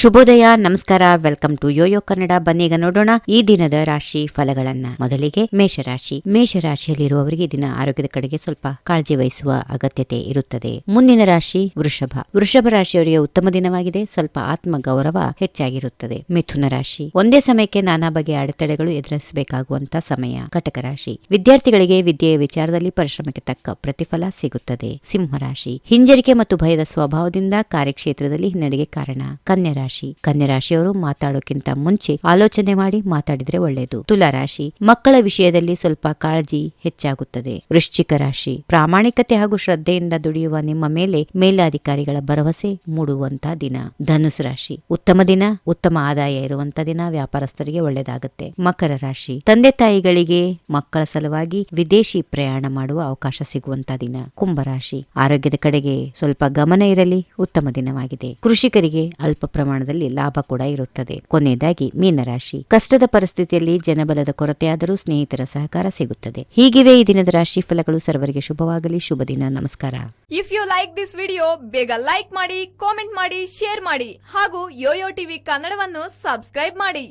ಶುಭೋದಯ, ನಮಸ್ಕಾರ, welcome to Yoyo Kannada. ಬನ್ನೀಗ ನೋಡೋಣ ಈ ದಿನದ ರಾಶಿ ಫಲಗಳನ್ನ. ಮೊದಲಿಗೆ ಮೇಷರಾಶಿ. ಮೇಷರಾಶಿಯಲ್ಲಿರುವವರಿಗೆ ದಿನ ಆರೋಗ್ಯದ ಕಡೆಗೆ ಸ್ವಲ್ಪ ಕಾಳಜಿ ವಹಿಸುವ ಅಗತ್ಯತೆ ಇರುತ್ತದೆ. ಮುಂದಿನ ರಾಶಿ ವೃಷಭ. ವೃಷಭ ರಾಶಿಯವರಿಗೆ ಉತ್ತಮ ದಿನವಾಗಿದೆ. ಸ್ವಲ್ಪ ಆತ್ಮ ಗೌರವ ಹೆಚ್ಚಾಗಿರುತ್ತದೆ. ಮಿಥುನ ರಾಶಿ. ಒಂದೇ ಸಮಯಕ್ಕೆ ನಾನಾ ಬಗೆಯ ಅಡೆತಡೆಗಳು ಎದುರಿಸಬೇಕಾಗುವಂತಹ ಸಮಯ. ಕಟಕ ರಾಶಿ. ವಿದ್ಯಾರ್ಥಿಗಳಿಗೆ ವಿದ್ಯೆಯ ವಿಚಾರದಲ್ಲಿ ಪರಿಶ್ರಮಕ್ಕೆ ತಕ್ಕ ಪ್ರತಿಫಲ ಸಿಗುತ್ತದೆ. ಸಿಂಹ ರಾಶಿ. ಹಿಂಜರಿಕೆ ಮತ್ತು ಭಯದ ಸ್ವಭಾವದಿಂದ ಕಾರ್ಯಕ್ಷೇತ್ರದಲ್ಲಿ ಹಿನ್ನಡೆಗೆ ಕಾರಣ. ಕನ್ಯಾ ರಾಶಿ. ರಾಶಿಯವರು ಮಾತಾಡೋಕ್ಕಿಂತ ಮುಂಚೆ ಆಲೋಚನೆ ಮಾಡಿ ಮಾತಾಡಿದ್ರೆ ಒಳ್ಳೆಯದು ತುಲಾ ರಾಶಿ, ಮಕ್ಕಳ ವಿಷಯದಲ್ಲಿ ಸ್ವಲ್ಪ ಕಾಳಜಿ ಹೆಚ್ಚಾಗುತ್ತದೆ. ವೃಶ್ಚಿಕ ರಾಶಿ, ಪ್ರಾಮಾಣಿಕತೆ ಹಾಗೂ ಶ್ರದ್ಧೆಯಿಂದ ದುಡಿಯುವ ನಿಮ್ಮ ಮೇಲೆ ಮೇಲಾಧಿಕಾರಿಗಳ ಭರವಸೆ ಮೂಡುವಂತ ದಿನ. ಧನುಸು ರಾಶಿ, ಉತ್ತಮ ದಿನ, ಉತ್ತಮ ಆದಾಯ ಇರುವಂತ ದಿನ, ವ್ಯಾಪಾರಸ್ಥರಿಗೆ ಒಳ್ಳೆಯದಾಗುತ್ತೆ ಮಕರ ರಾಶಿ, ತಂದೆ ತಾಯಿಗಳಿಗೆ ಮಕ್ಕಳ ಸಲುವಾಗಿ ವಿದೇಶಿ ಪ್ರಯಾಣ ಮಾಡುವ ಅವಕಾಶ ಸಿಗುವಂತ ದಿನ. ಕುಂಭರಾಶಿ ಆರೋಗ್ಯದ ಕಡೆಗೆ ಸ್ವಲ್ಪ ಗಮನ ಇರಲಿ, ಉತ್ತಮ ದಿನವಾಗಿದೆ. ಕೃಷಿಕರಿಗೆ ಅಲ್ಪ ಪ್ರಮಾಣದಲ್ಲಿ ಲಾಭ ಕೂಡ ಇರುತ್ತದೆ. ಕೊನೆಯದಾಗಿ, ಮೀನರಾಶಿ. ಕಷ್ಟದ ಪರಿಸ್ಥಿತಿಯಲ್ಲಿ ಜನಬಲದ ಕೊರತೆಯಾದರೂ ಸ್ನೇಹಿತರ ಸಹಕಾರ ಸಿಗುತ್ತದೆ. ಹೀಗಿವೆ ಈ ದಿನದ ರಾಶಿ ಫಲಗಳು. ಸರ್ವರಿಗೆ ಶುಭವಾಗಲಿ. ಶುಭ ದಿನ. ನಮಸ್ಕಾರ. If you like this video ಬೇಗ ಲೈಕ್ ಮಾಡಿ ಕಾಮೆಂಟ್ ಮಾಡಿ ಶೇರ್ ಮಾಡಿ ಹಾಗೂ ಯೋಯೋ ಟಿವಿ ಕನ್ನಡವನ್ನು ಸಬ್ಸ್ಕ್ರೈಬ್ ಮಾಡಿ.